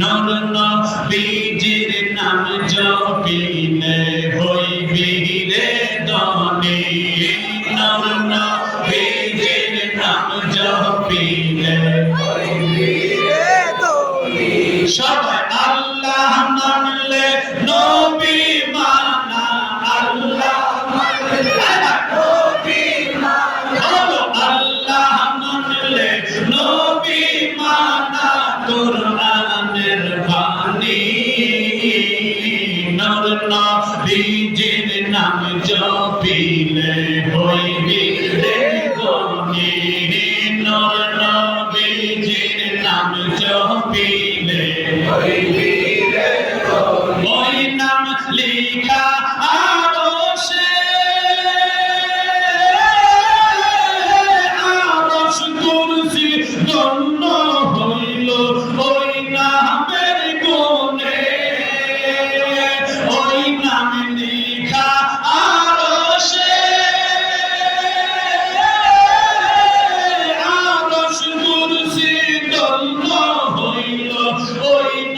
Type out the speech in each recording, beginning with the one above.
নর নবীজির নাম জপিলে হইবি রে দনে নর নবীজির নাম জপিলে হইবি দনে সবাই নবীজির নাম জপিলে হইবি। রে গনি নর নবীজির নাম জপিলে ওই রে লিখা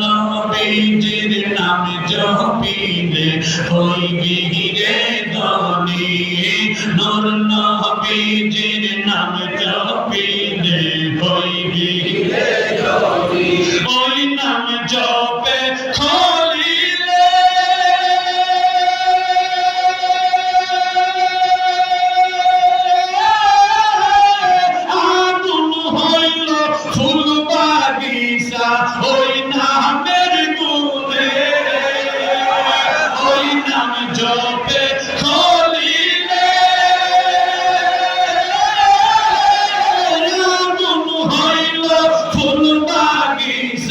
নবীজির নাম জপিলে হইবি রে গনি নর নবীজির নামে জপিলে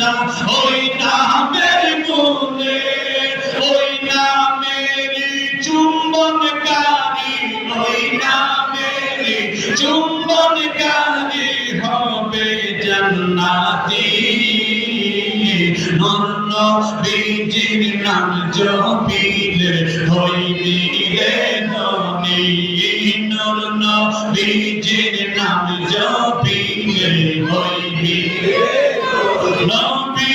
বাগিচা ওই নামের গুণে ওই নামের চুম্বনকারী, ওই নামের চুম্বনকারী হবে জান্নাতি। নন্ন বীজির নাম জপিলে হইবি রে ধনী নন্ন বীজির নাম জপিলে হইবি রে não